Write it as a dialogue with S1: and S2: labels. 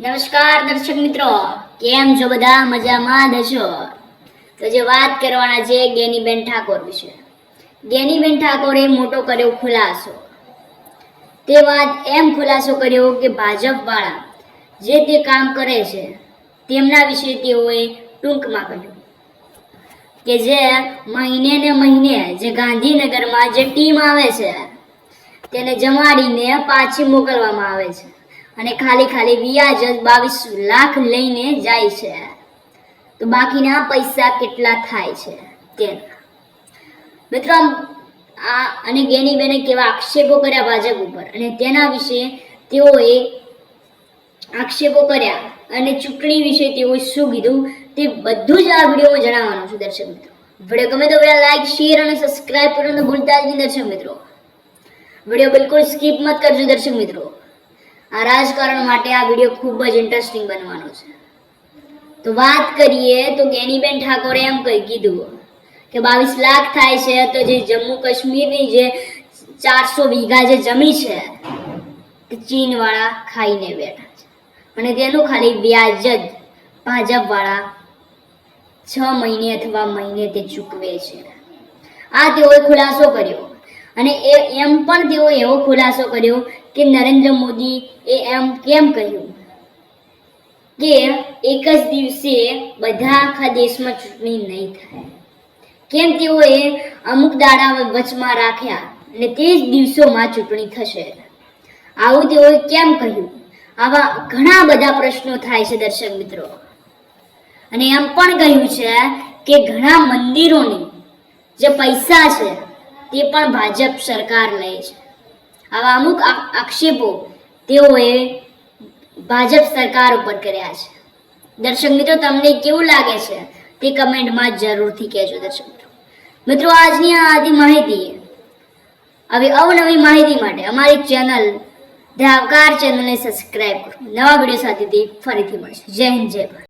S1: નમસ્કાર દર્શક મિત્રો, કેમ છો બધા? મજામાં? છો તો જે વાત કરવાના છે ગેનીબેન ઠાકોર વિશે. ગેનીબેન ઠાકોરે મોટો કર્યો ખુલાસો. તે વાત એમ ખુલાસો કર્યો કે ભાજપવાળા જે તે કામ કરે છે, તેમના વિશે તેઓએ ટૂંકમાં કહ્યું કે જે મહિને ને મહિને જે ગાંધીનગરમાં જે ટીમ આવે છે, તેને જમાડીને પાછી મોકલવામાં આવે છે. અને ખાલી ખાલી વ્યાજ જ બાવીસ લાખ લઈને જાય છે. તો બાકીના પૈસા કેટલા થાય છે તેના. મિત્રો આ અને ગેનીબેને કેવા આક્ષેપો કર્યા ભાજપ ઉપર. અને તેના વિશે તેઓએ આક્ષેપો કર્યા. અને ચૂંટણી વિશે તેઓએ શું કીધું તે બધું જ આ વિડીયોમાં જણાવવાનું છું દર્શક મિત્રો. વીડિયો ગમે તો વીડિયો લાઈક, શેર અને સબસ્ક્રાઇબ કરવાનું ભૂલતા જ નહીં દર્શક મિત્રો. વીડિયો બિલકુલ સ્કીપ મત કરજો દર્શક મિત્રો. આ રાજકારણ માટે આ વીડિયો ખૂબ જ ઇન્ટરેસ્ટિંગ બનવાનો છે. તો વાત કરીએ તો ગેનીબેન ઠાકોરે એમ કહી કીધું કે બાવીસ લાખ થાય છે તો જે જમ્મુ કાશ્મીરની જે ચારસો વીઘા જે જમી છે તે ચીનવાળા ખાઈને બેઠા છે. અને તેનું ખાલી વ્યાજ જ ભાજપવાળા છ મહિને અથવા મહિને તે ચૂકવે છે. આ તેઓએ ખુલાસો કર્યો. અને એ એમ પણ તેઓ એવો ખુલાસો કર્યો કે નરેન્દ્ર મોદી એ એમ કેમ કહ્યું? કે એક જ દિવસે બધા આખા દેશમાં ચૂંટણી નહીં થાય. કેમ તેઓએ અમુક દાડા વચમાં રાખ્યા અને તે જ દિવસોમાં ચૂંટણી થશે. આવું તેઓએ કેમ કહ્યું? આવા ઘણા બધા પ્રશ્નો થાય છે દર્શક મિત્રો. અને એમ પણ કહ્યું છે કે ઘણા મંદિરોની જે પૈસા છે તે પણ ભાજપ સરકાર લે છે. આવા અમુક આક્ષેપો તેઓએ ભાજપ સરકાર ઉપર કર્યા છે. દર્શક મિત્રો, તમને કેવું લાગે છે તે કમેન્ટમાં જરૂરથી કહેજો દર્શક મિત્રો. મિત્રો, આજની આ હતી માહિતી આવી અવનવી માહિતી માટે અમારી ચેનલ ધાવકાર ચેનલને સબસ્ક્રાઇબ કરો. નવા વીડિયો સાથે ફરીથી મળશે. જય હિન્દ, જય ભારત.